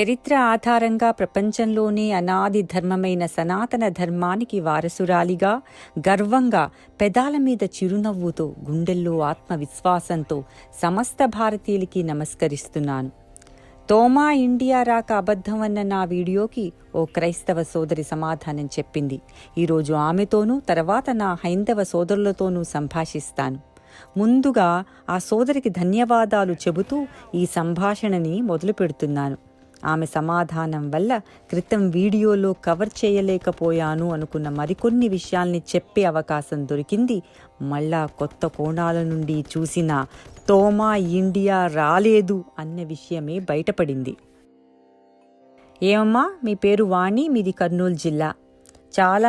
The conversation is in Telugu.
చరిత్ర ఆధారంగా ప్రపంచంలోనే అనాది ధర్మమైన సనాతన ధర్మానికి వారసురాలిగా గర్వంగా పెదాల మీద చిరునవ్వుతో గుండెల్లో ఆత్మవిశ్వాసంతో సమస్త భారతీయులకి నమస్కరిస్తున్నాను. తోమా ఇండియా రాక అబద్ధం అన్న నా వీడియోకి ఓ క్రైస్తవ సోదరి సమాధానం చెప్పింది. ఈరోజు ఆమెతోనూ తర్వాత నా హైందవ సోదరులతోనూ సంభాషిస్తాను. ముందుగా ఆ సోదరికి ధన్యవాదాలు చెబుతూ ఈ సంభాషణని మొదలు పెడుతున్నాను ఆమె సమాధానం వల్ల క్రితం వీడియోలో కవర్ చేయలేకపోయాను అనుకున్న మరికొన్ని విషయాల్ని చెప్పే అవకాశం దొరికింది. మళ్ళా కొత్త కోణాల నుండి చూసిన తోమా ఇండియా రాలేదు అన్న విషయమే బయటపడింది. ఏమమ్మా మీ పేరు వాణి మీది కర్నూలు జిల్లా. చాలా